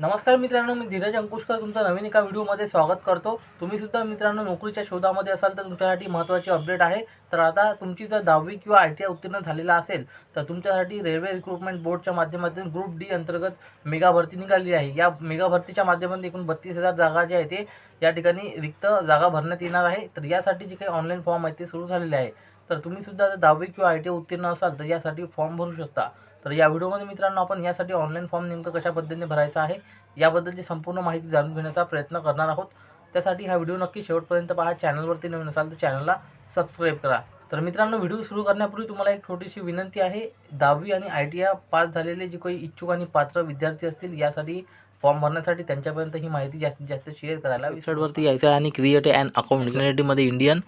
नमस्कार मित्रांनो मी धीरज अंकुशकर तुमचं नवीन एका व्हिडिओमध्ये स्वागत करतो. तुम्ही सुद्धा मित्रांनो नोकरीच्या शोधामध्ये असाल तर तुमच्यासाठी महत्त्वाची अपडेट आहे. तर आता तुमची जर दहावी किंवा आय टी आय उत्तीर्ण झालेला असेल तर तुमच्यासाठी रेल्वे रिक्रुटमेंट बोर्डच्या माध्यमातून ग्रुप डी अंतर्गत मेगा भरती निघाली आहे. या मेगा भरतीच्या माध्यमातून एकूण बत्तीस हजार जागा ज्या आहे ते या ठिकाणी रिक्त जागा भरण्यात येणार आहे. तर यासाठी जे काही ऑनलाईन फॉर्म आहे ते सुरू झालेले आहे. तर तुम्ही सुद्धा जर दहावी किंवा आय टी आय उत्तीर्ण असाल तर यासाठी फॉर्म भरू शकता. तर या व्हिडिओमध्ये मित्रांनो आपण यासाठी ऑनलाईन फॉर्म नेमकं कशा पद्धतीने भरायचा आहे याबद्दलची संपूर्ण माहिती जाणून घेण्याचा प्रयत्न करणार आहोत. त्यासाठी हा व्हिडिओ नक्की शेवटपर्यंत पहा चॅनलवरती नवीन असाल तर चॅनलला सबस्क्राईब करा. तर मित्रांनो व्हिडिओ सुरू करण्यापूर्वी तुम्हाला एक छोटीशी विनंती आहे दहावी आणि आय टी आय पास झालेले जे काही इच्छुक आणि पात्र विद्यार्थी असतील यासाठी फॉर्म भरण्यासाठी त्यांच्यापर्यंत ही माहिती जास्तीत जास्त शेअर करायला वेबसाईटवरती यायचं आहे आणि क्रिएट अँड अकाउंटमध्ये इंडियन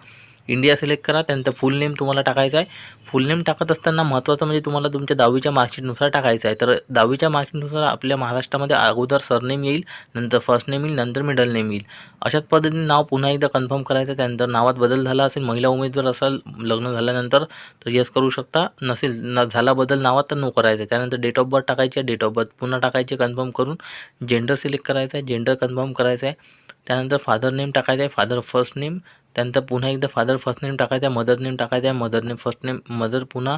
इंडिया सिलेक्ट करा त्यानंतर फुल नेम तुम्हाला टाकायचं आहे. फुल नेम टाकत असताना महत्त्वाचं म्हणजे तुम्हाला तुमच्या दहावीच्या मार्कशीटनुसार टाकायचं आहे. तर दहावीच्या मार्कशीटनुसार आपल्या महाराष्ट्रामध्ये अगोदर सरनेम येईल नंतर फर्स्ट नेम येईल नंतर मिडल नेम येईल. अशाच पद्धतीने नाव पुन्हा एकदा कन्फर्म करायचं त्यानंतर नावात बदल झाला असेल महिला उमेदवार असाल लग्न झाल्यानंतर तर यस करू शकता. नसेल न झाला बदल नावात तर नो करायचं त्यानंतर डेट ऑफ बर्थ टाकायची आहे. डेट ऑफ बर्थ पुन्हा टाकायचे कन्फर्म करून जेंडर सिलेक्ट करायचं आहे. जेंडर कन्फर्म करायचं आहे. त्यानंतर फादर नेम टाकायचं आहे. फादर फर्स्ट नेम त्यानंतर पुन्हा एकदा फादर फर्स्ट नेम टाकायचं आहे मदर नेम टाकायचं आहे mother name first name mother पुन्हा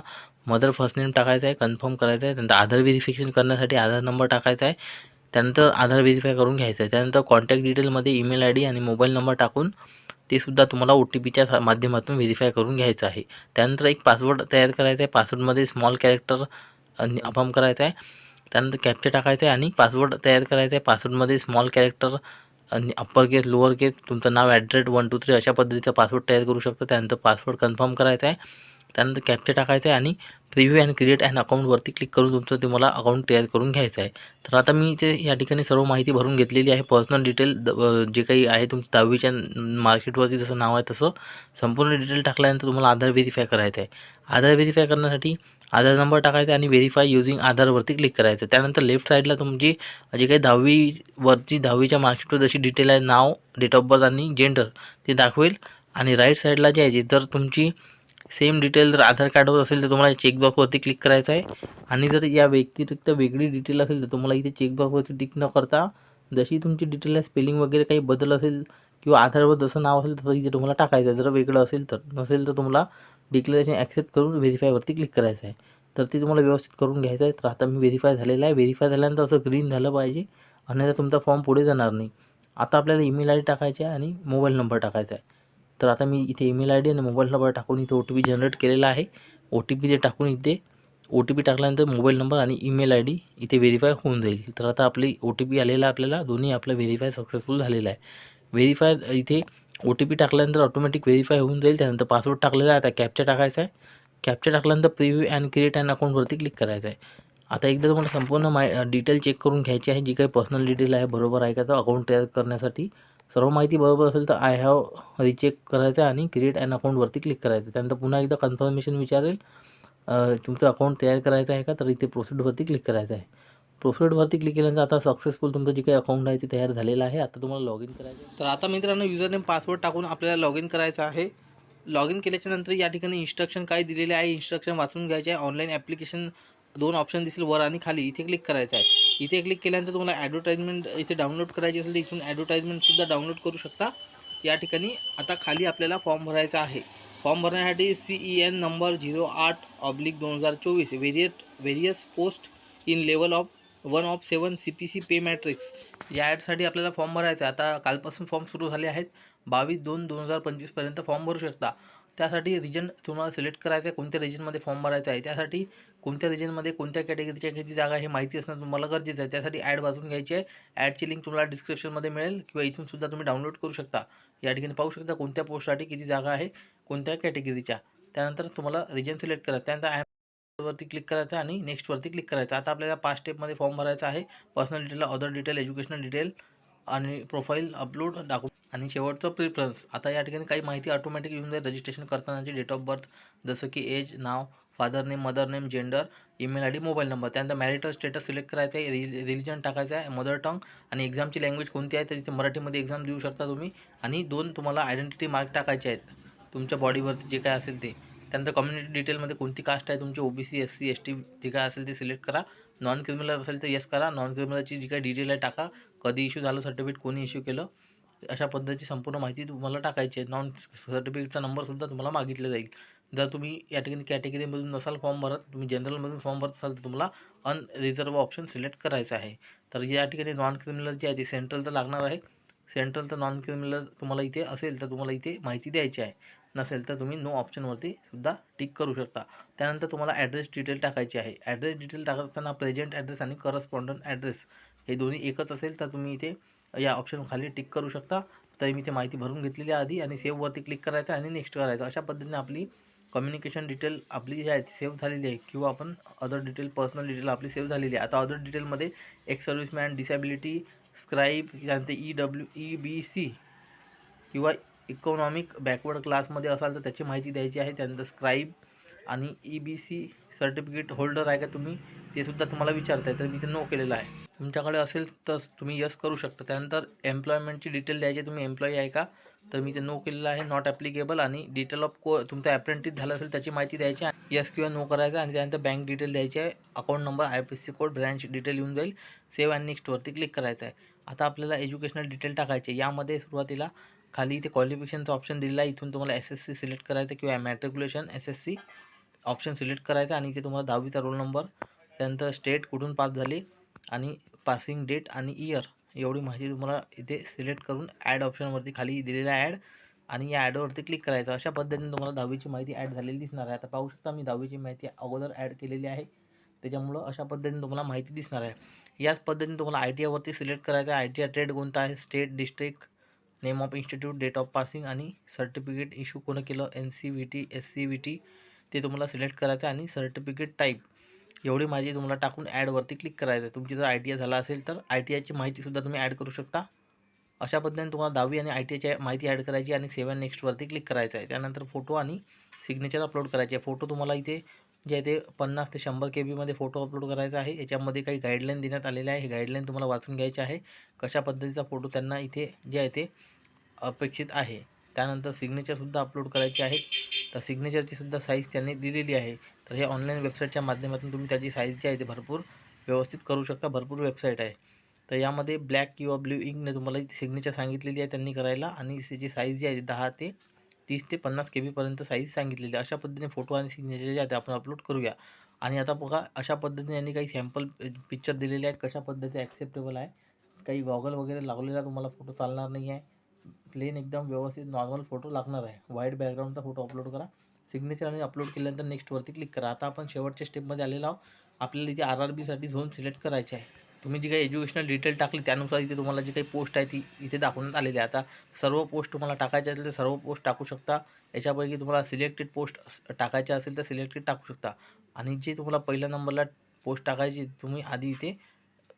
मदर फर्स्ट नेम टाकायचं आहे कन्फर्म करायचं आहे. त्यानंतर आधार व्हेरिफिकेशन करण्यासाठी आधार नंबर टाकायचा आहे. त्यानंतर आधार व्हेरीफाय करून घ्यायचं आहे. त्यानंतर कॉन्टॅक्ट डिटेलमध्ये ईमेल आय डी आणि मोबाईल नंबर टाकून ते सुद्धा तुम्हाला ओ टी पीच्या माध्यमातून व्हेरीफाय करून घ्यायचं आहे. त्यानंतर एक पासवर्ड तयार करायचा आहे. पासवर्डमध्ये स्मॉल कॅरेक्टर अफॉर्म करायचा आहे. त्यानंतर कॅप्चर टाकायचं आहे आणि पासवर्ड तयार करायचा आहे. पासवर्डमध्ये स्मॉल कॅरेक्टर आणि अप्पर केस लोअर केस तुमचं नाव at rate one two three अशा पद्धतीचा पासवर्ड तयार करू शकता. त्यानंतर पासवर्ड कन्फर्म करायचा आहे. त्यानंतर कॅप्चर टाकायचं आहे आणि प्रिव्ह्यू अँड क्रिएट अँड अकाउंटवरती क्लिक करून तुमचं तुम्हाला अकाउंट तयार करून घ्यायचं आहे. तर आता मी ते या ठिकाणी सर्व माहिती भरून घेतलेली आहे. पर्सनल डिटेल जे काही आहे तुमचं दहावीच्या मार्कशीटवरती जसं नाव आहे तसं संपूर्ण डिटेल टाकल्यानंतर तुम्हाला आधार व्हेरीफाय करायचं आहे. आधार व्हेरीफाय करण्यासाठी आधार नंबर टाकायचा आणि व्हेरीफाय युझिंग आधारवरती क्लिक करायचं त्यानंतर लेफ्ट साईडला तुमची जे काही दहावीवरती दहावीच्या मार्कशीटवर जशी डिटेल आहे नाव डेट ऑफ बर्थ आणि जेंडर ते दाखवेल. आणि राईट साईडला जे आहे जर तुमची सेम डिटेल जर आधार कार्डवर असेल तर तुम्हाला चेकबॉक्सवरती क्लिक करायचं आहे. आणि जर या व्यतिरिक्त वेगळी डिटेल असेल तर तुम्हाला इथे चेकबॉक्सवरती टिक न करता जशी तुमची डिटेल आहे स्पेलिंग वगैरे काही बदल असेल किंवा आधारवर जसं नाव असेल तसं इथे तुम्हाला टाकायचं आहे. जर वेगळं असेल तर नसेल तर तुम्हाला डिक्लेरेशन ॲक्सेप्ट करून व्हेरीफायवरती क्लिक करायचं आहे. तर ते तुम्हाला व्यवस्थित करून घ्यायचं आहे. तर आता मी व्हेरीफाय झालेला आहे. व्हेरीफाय झाल्यानंतर असं ग्रीन झालं पाहिजे. अन्यथा तुमचा फॉर्म पुढे जाणार नाही. आता आपल्याला ईमेल आय डी टाकायची आहे आणि मोबाईल नंबर टाकायचा आहे. तर आता मी इथे ईमेल आय डी आणि मोबाईल नंबर टाकून इथे ओ टी पी जनरेट केलेला आहे. ओ टी पी ते टाकून इथे ओ टी पी टाकल्यानंतर मोबाईल नंबर आणि ईमेल आय डी इथे व्हेरीफाय होऊन जाईल. तर आता आपली ओ टी पी आलेला आपल्याला दोन्ही आपलं व्हेरीफाय सक्सेसफुल झालेला आहे. व्हेरीफाय इथे ओ टी पी टाकल्यानंतर ऑटोमॅटिक व्हेरीफाय होऊन जाईल. त्यानंतर पासवर्ड टाकलेला आहे. आता कॅप्चा टाकायचा आहे. कॅप्चा टाकल्यानंतर प्रिव्ह्यू अँड क्रिएट अँड अकाउंटवरती क्लिक करायचं आहे. आता एकदा तुम्हाला संपूर्ण माय डिटेल चेक करून घ्यायची आहे. जी काही पर्सनल डिटेल आहे बरोबर आहे का? तो अकाउंट तयार करण्यासाठी सर्व माहिती बरोबर असेल तर आय हॅव रिचेक करायचं आहे आणि क्रिएट अँड अकाउंटवरती क्लिक करायचं त्यानंतर पुन्हा एकदा कन्फर्मेशन विचारेल. तुमचं अकाउंट तयार करायचं आहे का? तर इथे प्रोसिडवरती क्लिक करायचं आहे. प्रोसीडवरती क्लिक केल्यानंतर आता सक्सेसफुल तुमचं जे काही अकाउंट आहे ते तयार झालेलं आहे. आता तुम्हाला लॉग इन करायचं आहे. तर आता मित्रांनो युजर नेम पासवर्ड टाकून आपल्याला लॉग इन करायचं आहे. लॉग इन केल्याच्यानंतर या ठिकाणी इन्स्ट्रक्शन काय दिलेले आहे? इन्स्ट्रक्शन वाचून घ्यायचे आहे. ऑनलाईन ॲप्लिकेशन दोन ऑप्शन दिसेल वर आणि खाली. इथे क्लिक करायचं आहे. इथे क्लिक केल्यानंतर तुम्हाला ॲडव्हर्टाईजमेंट इथे डाउनलोड करायची असेल तर इथून ॲडव्हर्टाईजमेंटसुद्धा डाउनलोड करू शकता. या ठिकाणी आता खाली आपल्याला फॉर्म भरायचा आहे. फॉर्म भरण्यासाठी C E N number zero आठ ऑब्लिक दोन हजार चोवीस वेरियट various post in level of one of seven C P C pay matrix या ॲडसाठी आपल्याला फॉर्म भरायचा आहे. आता कालपासून फॉर्म सुरू झाले आहेत. बावीस दोन दोन हजार पंचवीसपर्यंत फॉर्म भरू शकता. त्यासाठी रिजन तुम्हाला सिलेक्ट करायचं आहे कोणत्या रिजनमध्ये फॉर्म भरायचा आहे. त्यासाठी कोणत्या रिजनमध्ये कोणत्या कॅटेगरीच्या किती जागा हे माहिती असणं तुम्हाला गरजेचं आहे. त्यासाठी ॲड वाचून घ्यायची आहे. ॲडची लिंक तुम्हाला डिस्क्रिप्शनमध्ये मिळेल किंवा इथून सुद्धा तुम्ही डाउनलोड करू शकता. या ठिकाणी पाहू शकता कोणत्या पोस्टसाठी किती जागा आहे कोणत्या कॅटेगरीच्या त्यानंतर तुम्हाला रिजन सिलेक्ट करायचं त्यानंतर ॲप वरती क्लिक करायचं आणि नेक्स्टवरती क्लिक करायचं आता आपल्याला पाच स्टेपमध्ये फॉर्म भरायचा आहे. Personal detail other detail educational detail आणि प्रोफाईल अपलोड दाखव आणि शेवटचं प्रिफरन्स आता या ठिकाणी काही माहिती ऑटोमॅटिक येऊन जाईल. रजिस्ट्रेशन करतानाची डेट ऑफ बर्थ जसं की age now father name mother name gender email I D mobile number त्यानंतर मॅरिटल स्टेटस सिलेक्ट करायचं आहे. रि रिलिजन टाकायचं आहे. मदर टंग आणि एक्झामची लँग्वेज कोणती आहे? तर इथे मराठीमध्ये एक्झाम देऊ शकता तुम्ही. आणि दोन तुम्हाला आयडेंटिटी मार्क टाकायचे आहेत. तुमच्या बॉडीवरती जे काय असेल ते. त्यानंतर कम्युनिटी डिटेलमध्ये कोणती कास्ट आहे? तुमची O B C S C S T जे काय असेल ते सिलेक्ट करा. नॉन क्रिमिनल असेल तर येस करा. नॉन क्रिमिनलची जी काय डिटेल आहे टाका. कधी इश्यू झालं सर्टिफिकेट कोणी इश्यू केलं? अशा पद्धतीची संपूर्ण माहिती तुम्हाला टाकायची आहे. नॉन सर्टिफिकेटचा नंबरसुद्धा तुम्हाला मागितला जाईल. जर तुम्ही या ठिकाणी कॅटेगरीमधून नसाल फॉर्म भरत तुम्ही जनरलमधून फॉर्म भरत असाल तर तुम्हाला अनरिझर्व ऑप्शन सिलेक्ट करायचं आहे. तर या ठिकाणी नॉन क्रिमिनल जे आहे ते सेंट्रल तर लागणार आहे. सेंट्रल तर नॉन क्रिमिनल तुम्हाला इथे असेल तर तुम्हाला इथे माहिती द्यायची आहे. नसेल तर तुम्ही नो ऑप्शनवरती सुद्धा टिक करू शकता. त्यानंतर तुम्हाला ॲड्रेस डिटेल टाकायची आहे. ॲड्रेस डिटेल टाकत असताना प्रेझेंट ॲड्रेस आणि करस्पॉन्डंट ॲड्रेस हे दोन्ही एकच असेल तर तुम्ही इथे या ऑप्शन खाली टिक करू शकता. तर मी ते माहिती भरून घेतलेली आहे आधी आणि सेव्हवरती क्लिक करायचं आणि नेक्स्ट करायचं अशा पद्धतीने आपली कम्युनिकेशन डिटेल आपली जी आहे ती सेव्ह झालेली आहे किंवा आपण अदर डिटेल पर्सनल डिटेल आपली सेव्ह झालेली आहे. आता अदर डिटेलमध्ये एक्स सर्व्हिसमॅन डिसॅबिलिटी स्क्राईब त्यानंतर E W E B C किंवा इकॉनॉमिक बॅकवर्ड क्लासमध्ये असाल तर त्याची माहिती द्यायची आहे. त्यानंतर स्क्राईब आणि E B C certificate holder आहे का तुम्ही ते सुद्धा तुम्हाला विचारताय तर मी ते नो केलेलं आहे. तुमच्याकडे असेल तर तुम्ही यस करू शकता. त्यानंतर एम्प्लॉयमेंटची डिटेल द्यायची तुम्ही एम्प्लॉई आहे का तर मी ते नो केलेलं आहे नॉट ॲप्लिकेबल आणि डिटेल ऑफ को तुमचं ॲप्रेंटिस झालं असेल त्याची माहिती द्यायची यस किंवा नो करायचं आणि त्यानंतर बँक डिटेल द्यायची आहे. Account number I P C code branch detail येऊन जाईल. सेव्ह अँड नेक्स्टवरती क्लिक करायचं आहे. आता आपल्याला एज्युकेशनल डिटेल टाकायचे यामध्ये सुरुवातीला खाली इथे क्वालिफिकेशनचा ऑप्शन दिलेला आहे. इथून तुम्हाला एस एस सी सिलेक्ट करायचं किंवा matriculation S S C option select करायचा आणि इथे तुम्हाला दहावीचा रोल नंबर त्यानंतर स्टेट कुठून पास झाली आणि पासिंग डेट आणि इयर एवढी माहिती तुम्हाला इथे सिलेक्ट करून ॲड ऑप्शनवरती खाली दिलेला ॲड आणि या ॲडवरती क्लिक करायचं. अशा पद्धतीने तुम्हाला दहावीची माहिती ॲड झालेली दिसणार आहे. आता पाहू शकता मी दहावीची माहिती अगोदर ॲड केलेली आहे. त्याच्यामुळं अशा पद्धतीने तुम्हाला माहिती दिसणार आहे. याच पद्धतीने तुम्हाला आय टी आयवरती सिलेक्ट करायचं आहे. आय टी आय ट्रेड कोणता आहे? State district name of institute date of passing आणि सर्टिफिकेट इश्यू कोणं केलं? N C V T S C V T ते तुम्हाला सिलेक्ट करायचं आहे आणि सर्टिफिकेट टाईप. एवढी माहिती तुम्हाला टाकून ॲडवरती क्लिक करायचं. आहे तुमची जर आय टी आय झाला असेल तर आय टी आयची माहितीसुद्धा तुम्ही ॲड करू शकता. अशा पद्धतीने तुम्हाला दहावी आणि आय टी आयची माहिती ॲड करायची आणि सेवन नेक्स्टवरती क्लिक करायचं आहे. त्यानंतर फोटो आणि सिग्नेचर अपलोड करायचे. आहे फोटो तुम्हाला इथे जे आहे ते पन्नास ते शंभर के बीमध्ये फोटो अपलोड करायचा आहे. याच्यामध्ये काही गाईडलाईन देण्यात आलेले आहे. हे गाईडलाईन तुम्हाला वाचून घ्यायचे आहे. कशा पद्धतीचा फोटो त्यांना इथे जे आहे ते अपेक्षित आहे. त्यानंतर सिग्नेचरसुद्धा अपलोड करायचे आहेत. तर सिग्नेचरची सुद्धा साईज त्यांनी दिलेली आहे. तर हे ऑनलाईन वेबसाईटच्या माध्यमातून तुम्ही त्याची साईज जी आहे ती भरपूर व्यवस्थित करू शकता. भरपूर वेबसाईट आहे. तर यामध्ये ब्लॅक किंवा ब्ल्यू इंकने तुम्हाला सिग्नेचर सांगितलेली आहे त्यांनी करायला आणि त्याची साईज जी आहे ती दहा ते तीस ते पन्नास के बीपर्यंत साईज सांगितलेली आहे. अशा पद्धतीने फोटो आणि सिग्नेचर जे आहे ते आपण अपलोड करूया. आणि आता बघा अशा पद्धतीने यांनी काही सॅम्पल पिक्चर दिलेले आहेत. कशा पद्धती ॲक्सेप्टेबल आहे? काही गॉगल वगैरे लावलेला तुम्हाला फोटो चालणार नाही आहे. प्लेन एकदम व्यवस्थित नॉर्मल फोटो लागणार आहे. व्हाईट बॅकग्राऊंडचा फोटो अपलोड करा. सिग्नेचर आणि अपलोड केल्यानंतर नेक्स्टवरती क्लिक करा. आता आपण शेवटच्या स्टेपमध्ये आलेलो आहोत. आपल्याला इथे आर आर बीसाठी झोन सिलेक्ट करायचे आहे. तुम्ही जी काही एज्युकेशनल डिटेल टाकली त्यानुसार इथे तुम्हाला जी काही पोस्ट आहे ती इथे दाखवण्यात आलेली आहे. आता सर्व पोस्ट तुम्हाला टाकायचे असेल तर सर्व पोस्ट टाकू शकता. याच्यापैकी तुम्हाला सिलेक्टेड पोस्ट टाकायचे असेल तर सिलेक्टेड टाकू शकता. आणि जे तुम्हाला पहिल्या नंबरला पोस्ट टाकायची तुम्ही आधी इथे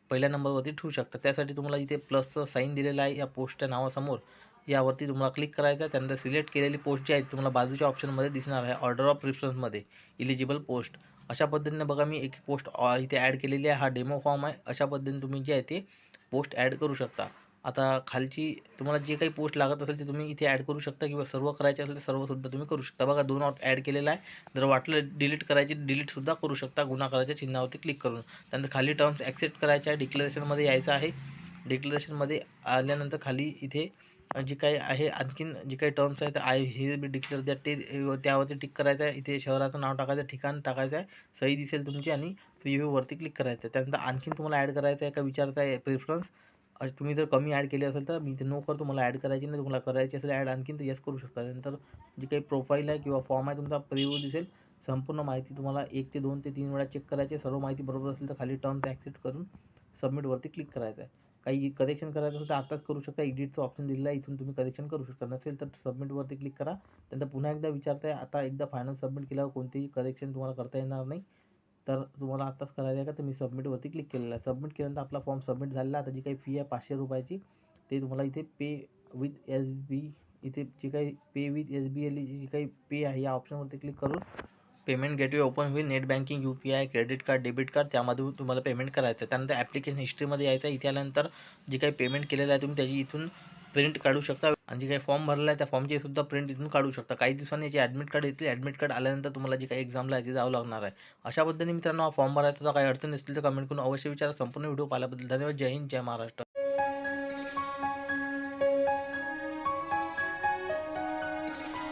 पहिल्या नंबरवरती ठेवू शकता. त्यासाठी तुम्हाला इथे प्लसचं साईन दिलेलं आहे या पोस्टच्या नावासमोर. यावरती तुम्हाला क्लिक करायचं आहे. त्यानंतर सिलेक्ट केलेली पोस्ट जी आहे ती तुम्हाला बाजूच्या ऑप्शनमध्ये दिसणार आहे. ऑर्डर ऑफ प्रिफरन्समध्ये इलिजिबल पोस्ट अशा पद्धतीने बघा मी एक पोस्ट इथे ॲड केलेली आहे. हा डेमो फॉर्म आहे. अशा पद्धतीने तुम्ही जे आहे ते पोस्ट ॲड करू शकता. आता खालची तुम्हाला जे काही पोस्ट लागत असेल ते तुम्ही इथे ॲड करू शकता किंवा सर्व करायचे असेल तर सर्वसुद्धा तुम्ही करू शकता. बघा दोन ॲड केलेला आहे. जर वाटलं डिलीट करायची डिलीटसुद्धा करू शकता. गुन्हाकाराच्या चिन्हावरती क्लिक करून. त्यानंतर खाली टर्म्स ॲक्सेप्ट करायचे आहे. डिक्लेरेशनमध्ये यायचं आहे. डिक्लेरेशनमध्ये आल्यानंतर खाली इथे जे काही आहे आणखीन जे काही टर्म्स आहेत आय हे बी डिक्लेअर द्या ते त्यावरती टिक करायचं आहे. इथे शहराचं नाव टाकायचं आहे ठिकाण टाकायचं आहे सही दिसेल तुमची आणि प्रिव्ह्यूवरती क्लिक करायचं आहे. त्यानंतर आणखीन तुम्हाला ॲड करायचं आहे का विचारता आहे प्रिफरन्स तुम्ही जर कमी ॲड केली असेल तर मी ते नो करतो मला ॲड करायची नाही तुम्हाला करायची असेल ॲड आणखीन तर यस करू शकता. त्यानंतर जी काही प्रोफाईल आहे किंवा फॉर्म आहे तुमचा प्रिव्ह्यू दिसेल. संपूर्ण माहिती तुम्हाला एक ते दोन ते तीन वेळा चेक करायची आहे. सर्व माहिती बरोबर असेल तर खाली टर्म्स ॲक्सेप्ट करून सबमिटवरती क्लिक करायचं आहे. काही करेक्शन करायचं असेल तर आत्ताच करू शकता. एडिटचं ऑप्शन दिलेलं आहे. इथून तुम्ही करेक्शन करू शकता. नसेल तर सबमिटवरती क्लिक करा. त्यानंतर पुन्हा एकदा विचारताय. आता एकदा फायनल सबमिट केल्यावर कोणतेही करेक्शन तुम्हाला करता येणार नाही. तर तुम्हाला आत्ताच करायचं आहे का? तर मी सबमिटवरती क्लिक केलेलं आहे. सबमिट केल्यानंतर आपला फॉर्म सबमिट झालेला. आता जी काही फी आहे पाचशे रुपयाची ते तुम्हाला इथे पे विथ एस बी इथे जे काही pay with S B L G काही पे आहे या ऑप्शनवरती क्लिक करून पेमेंट गेटवे ओपन होईल. Net banking U P I credit card debit card त्यामधून तुम्हाला पेमेंट करायचं आहे. त्यानंतर ॲप्लिकेशन हिस्ट्रीमध्ये यायचं आहे. इथे आल्यानंतर जे काही पेमेंट केलेलं आहे तुम्ही त्याची इथून प्रिंट काढू शकता. आणि जे काही फॉर्म भरला आहे त्या फॉर्मची सुद्धा प्रिंट इथून काढू शकता. काही दिवसांनी याची ॲडमिट कार्ड येतील. ॲडमिट कार्ड आल्यानंतर तुम्हाला जे काही एक्झामला आहे ते जावं लागणार आहे. अशा पद्धतीने मित्रांनो हा फॉर्म भरायचा काही अडचण असतील तर कमेंट करून अवश्य विचारा. संपूर्ण व्हिडिओ पाहिल्याबद्दल धन्यवाद. जय हिंद जय महाराष्ट्र.